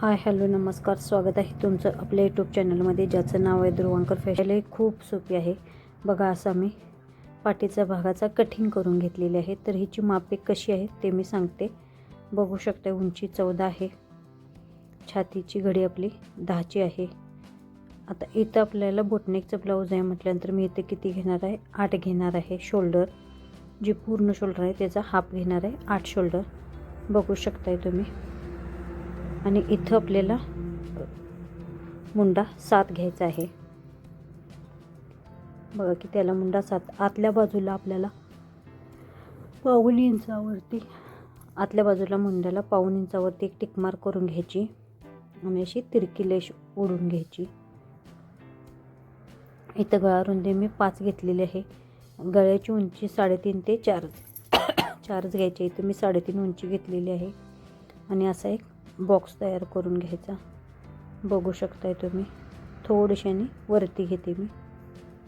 Hi hello नमस्कार. स्वागत आहे तुमचं आपल्या यूट्यूब चॅनलमध्ये ज्याचं नाव आहे ध्रुवांकर फॅशन. हे खूप सोपी आहे. बघा असा मी पाठीचा भागाचा कटिंग करून घेतलेली आहे. तर हिची मापे कशी आहे ते मी सांगते. बघू शकता उंची चौदा आहे. छातीची घडी आपली दहाची आहे. आता इथं आपल्याला बोटनेकचं ब्लाऊज आहे म्हटल्यानंतर मी इथे किती घेणार आहे? आठ घेणार आहे. शोल्डर जी पूर्ण शोल्डर आहे त्याचा हाफ घेणार आहे. आठ शोल्डर बघू शकताय तुम्ही. आणि इथं आपल्याला मुंडा सात घ्यायचा आहे. बघा की त्याला मुंडा सात आतल्या बाजूला आपल्याला पाऊन इंचावरती आतल्या बाजूला मुंड्याला पाऊन इंचावरती एक टिकमार करून घ्यायची आणि अशी तिरकी लेश ओढून घ्यायची. इथं गळा रुंदी मी पाच घेतलेली आहे. गळ्याची उंची साडेतीन ते चार चारच घ्यायची इथं मी साडेतीन उंची घेतलेली आहे. आणि असा एक बॉक्स तयार करून घ्यायचा. बघू शकताय तुम्ही. थोडीशाने वरती घेते मी.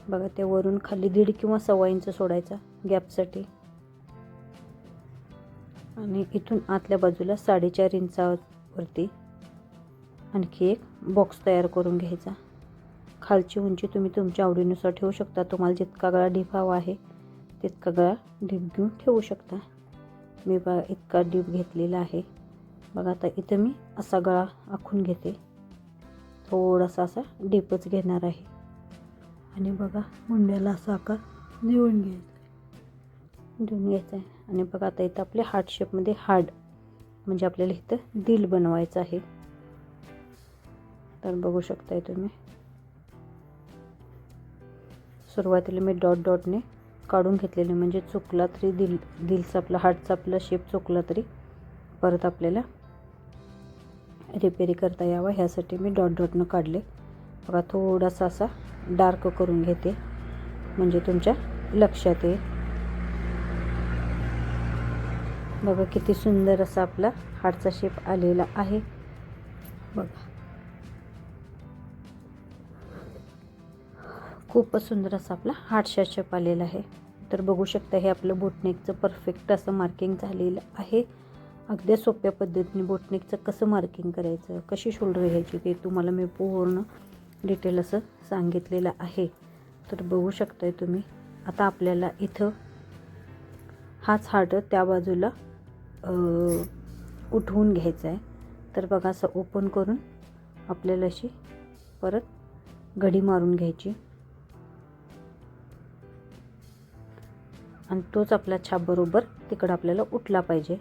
बघा ते वरून खाली दीड किंवा सव्वा इंच सोडायचा गॅपसाठी. आणि इथून आतल्या बाजूला साडेचार इंचावरती आणखी एक बॉक्स तयार करून घ्यायचा. खालची उंची तुम्ही तुमच्या आवडीनुसार ठेवू शकता. तुम्हाला जितका गळा डीप हवा आहे तितका गळा डीप घेऊन ठेवू शकता. मी बघा इतका डीप घेतलेला आहे. बघा आता इथं मी असा गळा आखून घेते. थोडासा असा डीपच घेणार आहे. आणि बघा मुंड्याला असा आकार देऊन घ्यायचा देऊन घ्यायचा आहे. आणि बघा आता इथं आपल्या हार्ट शेपमध्ये हार्ड म्हणजे आपल्याला इथं दिल बनवायचं आहे. तर बघू शकताय तुम्ही. सुरुवातीला मी डॉट डॉटने काढून घेतलेले म्हणजे चुकला तरी दिल दिलचा आपला हार्टचा आपला शेप चुकला तरी परत आपल्याला रिपेरी करता यावा ह्यासाठी मी डॉट डॉटनं काढले. बघा थोडासा असा डार्क करून घेते. म्हणजे तुमच्या लक्षात येईल. बघा किती सुंदर असा आपला हार्टचा शेप आलेला आहे. बघा. खूपच सुंदर असा आपला हाडशा शेप आलेला आहे. तर बघू शकता हे आपलं बोटनेकचं परफेक्ट असं मार्किंग झालेलं आहे. अगदी सोप्या पद्धतीने बोटनेकचं कसं मार्किंग करायचं कशी शोल्डर घ्यायची ते तुम्हाला मी पूर्ण डिटेल असं सांगितलेलं आहे. तर बघू शकताय तुम्ही आता आपल्याला इथं हाच हार्ट त्या बाजूला उठवून घ्यायचा आहे तर बघा असं ओपन करून आपल्याला अशी परत घडी मारून घ्यायची. आणि तोच आपला छाप बरोबर तिकडं आपल्याला उठला पाहिजे.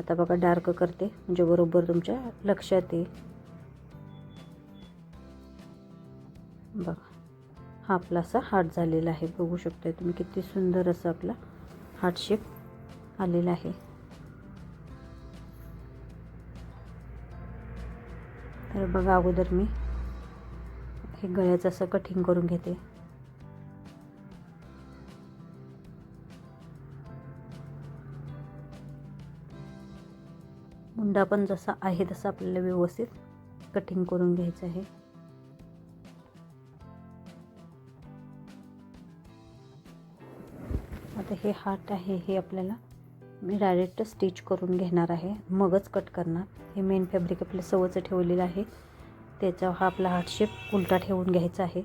आता बघा डार्क करते. म्हणजे बरोबर तुमच्या लक्षात येईल. बघा हा आपला असा हार्ट झालेला आहे. बघू शकताय तुम्ही किती सुंदर असं आपला हार्ट शेप आलेला आहे. तर बघा अगोदर मी हे गळ्याचं असं कटिंग करून घेते. हुंडा पण जसा आहे तसा आपल्याला व्यवस्थित कटिंग करून घ्यायचं आहे. आता हे हात आहे हे आपल्याला मी डायरेक्ट स्टिच करून घेणार आहे. मगच कट करणार. हे मेन फॅब्रिक आपलं सवचं ठेवलेलं आहे. त्याचा हा आपला हार्ट शेप उलटा ठेवून घ्यायचा आहे.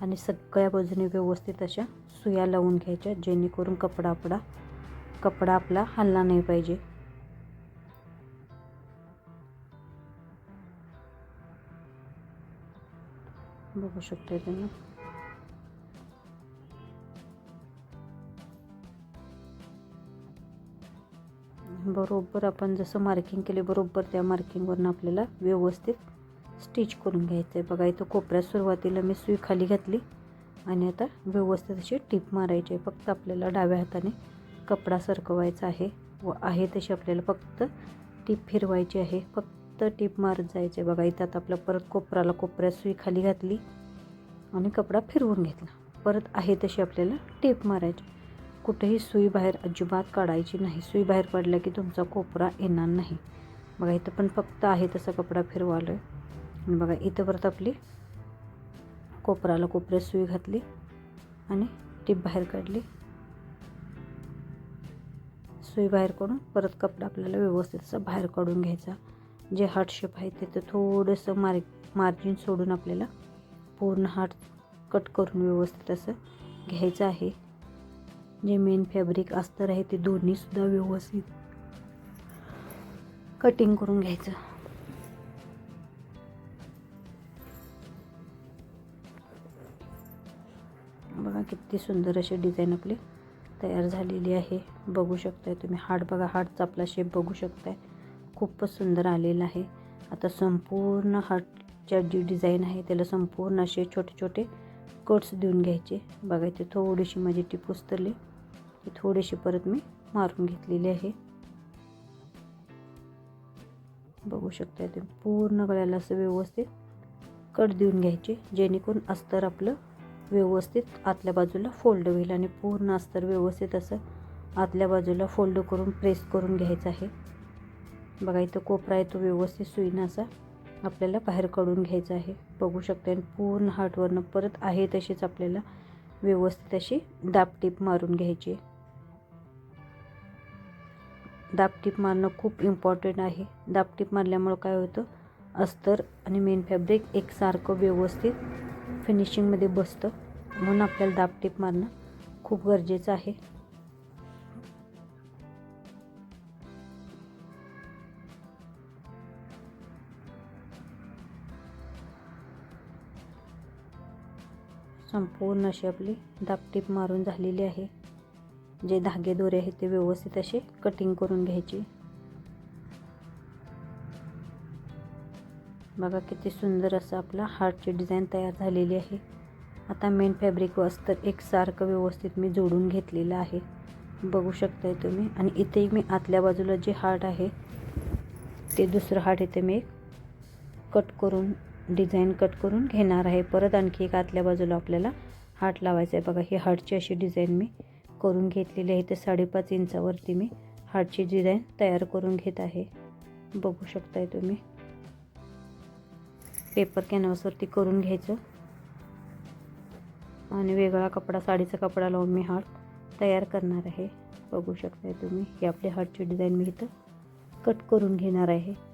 आणि सगळ्या बाजूने व्यवस्थित अशा सुया लावून घ्यायच्या जेणेकरून कपडा आपला कपडा आपला हलला नाही पाहिजे. बघू शकतो तुम्ही बरोबर आपण जसं मार्किंग केले बरोबर त्या मार्किंगवरून आपल्याला व्यवस्थित स्टिच करून घ्यायचं आहे बघा इथं कोपऱ्यात सुरुवातीला मी सुई खाली घातली आणि आता व्यवस्थित अशी टीप मारायची आहे. फक्त आपल्याला डाव्या हाताने कपडा सरकवायचा आहे व आहे तशी आपल्याला फक्त टीप फिरवायची आहे. फक्त टीप मारत जायचे. बघा इथं आता आपल्या परत कोपराला कोपऱ्यात सुई खाली घातली आणि कपडा फिरवून घेतला. परत आहे तशी आपल्याला टीप मारायची. कुठेही सुई बाहेर अजिबात काढायची नाही. सुई बाहेर पडला की तुमचा कोपरा येणार नाही. बघा इथं पण फक्त आहे तसा कपडा फिरवालो आहे आणि बघा इथं परत आपली कोपराला कोपऱ्यात सुई घातली आणि टीप बाहेर काढली. सुई बाहेर काढून परत कपडा आपल्याला व्यवस्थित असा बाहेर काढून घ्यायचा. जे हार्ट शेप आहे तिथं थोडंसं मार मार्जिन सोडून आपल्याला पूर्ण हार्ट कट करून व्यवस्थित असं घ्यायचं आहे. जे मेन फॅब्रिक अस्तर आहे ते दोन्हीसुद्धा व्यवस्थित कटिंग करून घ्यायचं. बघा किती सुंदर अशी डिझाईन आपली तयार झालेली आहे. बघू शकताय तुम्ही. हार्ट बघा हार्टचा आपला शेप बघू शकताय. खूपच सुंदर आलेला आहे. आता संपूर्ण हार्टच्या जी डिझाईन आहे त्याला संपूर्ण असे छोटे छोटे कट्स देऊन घ्यायचे. बघा इथे थोडीशी माझी टीप उस्तरली ती थोडीशी परत मी मारून घेतलेली आहे. बघू शकता ते पूर्ण गळ्याला असं व्यवस्थित कट देऊन घ्यायचे जेणेकरून अस्तर आपलं व्यवस्थित आतल्या बाजूला फोल्ड होईल आणि पूर्ण अस्तर व्यवस्थित असं आतल्या बाजूला फोल्ड करून प्रेस करून घ्यायचं आहे. बघा इथं कोपरा आहे तो व्यवस्थित सुईनं असा आपल्याला बाहेर काढून घ्यायचा आहे. बघू शकता आणि पूर्ण हार्टवरनं परत आहे तशीच आपल्याला व्यवस्थित अशी दाबटीप मारून घ्यायची दाबटीप मारणं खूप इम्पॉर्टंट आहे. दाबटीप मारल्यामुळं काय होतं अस्तर आणि मेन फॅब्रिक एकसारखं व्यवस्थित फिनिशिंगमध्ये बसतं. म्हणून आपल्याला दाबटीप मारणं खूप गरजेचं आहे. संपूर्ण अशी आपली दापटीप मारून झालेली आहे. जे धागे दोरे आहेत ते व्यवस्थित असे कटिंग करून घ्यायची. बघा किती सुंदर असं आपला हार्टची डिझाईन तयार झालेली आहे. आता मेन फॅब्रिक वस्तर एक एकसारखं व्यवस्थित मी जोडून घेतलेलं आहे. बघू शकताय तुम्ही. आणि इथेही मी आतल्या बाजूला जे हार्ट आहे ते दुसरं हार्ट इथे मी कट करून डिझाईन कट करून घेणार आहे. परत आणखी एक आतल्या बाजूला आपल्याला हार्ट लावायचं आहे. बघा ही हार्टची अशी डिझाईन मी करून घेतलेली आहे. ते साडेपाच इंचावरती मी हार्टची डिझाईन तयार करून घेत आहे. बघू शकताय तुम्ही. पेपर कॅनव्हासवरती करून घ्यायचं. आणि वेगळा कपडा साडीचा कपडा लावून मी हार्ट तयार करणार आहे. बघू शकताय तुम्ही. ही आपली हार्टची डिझाईन मी इथं कट करून घेणार आहे.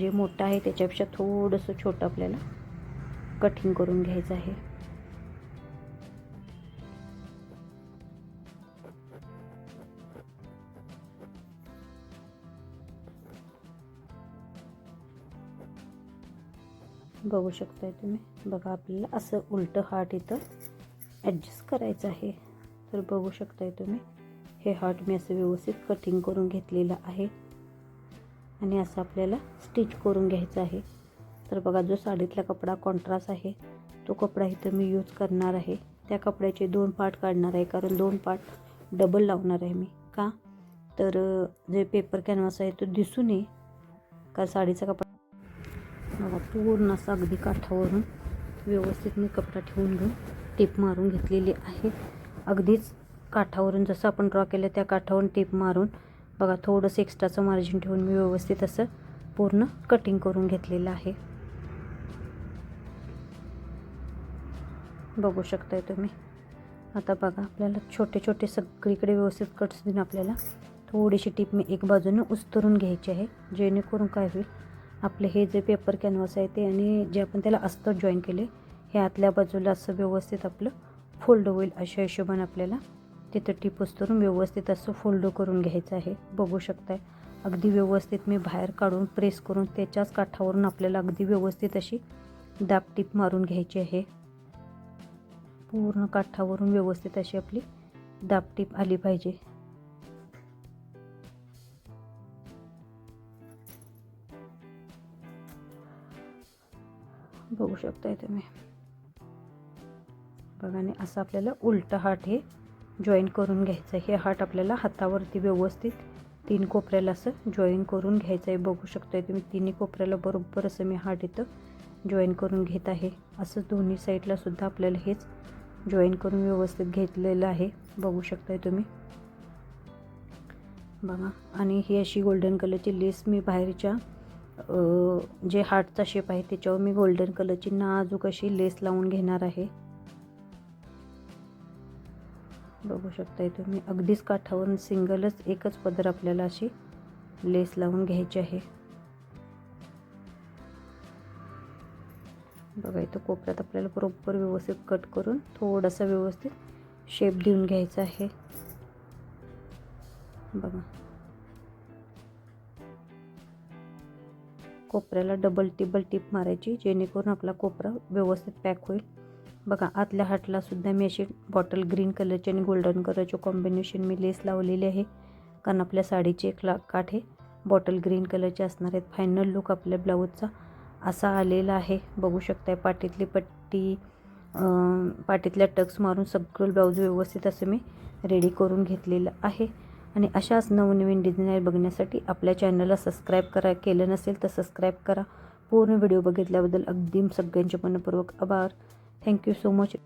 जे मोठं आहे त्याच्यापेक्षा थोडंसं छोटं आपल्याला कटिंग करून घ्यायचं आहे. बघू शकताय तुम्ही. बघा आपल्याला असं उलटं हार्ट इथं ॲडजस्ट करायचं आहे. तर बघू शकताय तुम्ही. हे हार्ट मी असं व्यवस्थित कटिंग करून घेतलेलं आहे. आणि असं आपल्याला स्टिच करून घ्यायचं आहे. तर बघा जो साडीतला कपडा कॉन्ट्रास्ट आहे तो कपडा इथं मी यूज करणार आहे. त्या कपड्याचे दोन पार्ट काढणार आहे कारण दोन पार्ट डबल लावणार आहे मी. का? तर जे पेपर कॅनव्हास आहे तो दिसू नये का साडीचा कपडा बघा पूर्ण असं अगदी काठावरून व्यवस्थित मी कपडा ठेवून घेऊन टीप मारून घेतलेली आहे. अगदीच काठावरून जसं आपण ड्रॉ केलं त्या काठावरून टीप मारून बघा थोडंसं एक्स्ट्राचं मार्जिन ठेवून मी व्यवस्थित असं पूर्ण कटिंग करून घेतलेलं आहे. बघू शकताय तुम्ही. आता बघा आपल्याला छोटे छोटे सगळीकडे व्यवस्थित कट्स देऊन आपल्याला थोडीशी टीप मी एक बाजूने उस्तरून घ्यायची आहे जेणेकरून काय होईल आपले हे जे पेपर कॅनव्हास आहे ते आणि जे आपण त्याला अस्तर जॉईन केले हे आतल्या बाजूला असं व्यवस्थित आपलं फोल्ड होईल अशा हिशोबाने आपल्याला तिथं टीप उस्तरून व्यवस्थित असं फोल्ड करून घ्यायचं आहे. बघू शकताय. अगदी व्यवस्थित मी बाहेर काढून प्रेस करून त्याच्याच काठावरून आपल्याला अगदी व्यवस्थित अशी दाब टीप मारून घ्यायची आहे. पूर्ण काठावरून व्यवस्थित अशी आपली दाब टीप आली पाहिजे. बघू शकताय तुम्ही. बघा आणि असं आपल्याला उलटं हाट हे जॉईन करून घ्यायचं आहे. हे हात आपल्याला हातावरती व्यवस्थित तीन कोपऱ्याला असं जॉईन करून घ्यायचं आहे बघू शकताय तुम्ही तिन्ही कोपऱ्याला बरोबर असं मी हात इथं जॉईन करून घेत आहे. असं दोन्ही साईडला सुद्धा आपल्याला हेच जॉईन करून व्यवस्थित घेतलेलं आहे. बघू शकताय तुम्ही. बघा आणि ही अशी गोल्डन कलरची लेस मी बाहेरच्या जे हार्टचा शेप आहे त्याच्यावर मी गोल्डन कलरची नाजूक अशी लेस लावून घेणार आहे. बघू शकता आहे तुम्ही. अगदीच काठावरून सिंगलच एकच पदर आपल्याला अशी लेस लावून घ्यायची आहे. बघा इथं कोपऱ्यात आपल्याला बरोबर व्यवस्थित कट करून थोडासा व्यवस्थित शेप देऊन घ्यायचा आहे. बघा. कोपऱ्याला डबल टिबल टिप मारायची जेणेकरून आपला कोपरा व्यवस्थित पॅक होईल. बघा आतल्या हाटलासुद्धा मी अशी बॉटल ग्रीन कलरची आणि गोल्डन कलरचे कॉम्बिनेशन मी लेस लावलेली आहे. कारण आपल्या साडीचे एक ला काठ हे बॉटल ग्रीन कलरचे असणार आहेत. फायनल लुक आपल्या ब्लाऊजचा असा आलेला आहे. बघू शकताय पाठीतली पट्टी पाठीतल्या टक्स मारून सगळं ब्लाऊज व्यवस्थित असं मी रेडी करून घेतलेलं आहे. आणि अशाच नवनवीन डिझाईन बघण्यासाठी आपल्या चॅनलला सबस्क्राईब करा. केलं नसेल तर सबस्क्राईब करा. पूर्ण व्हिडिओ बघितल्याबद्दल अगदी सगळ्यांचे मनपूर्वक आभार. thank you so much.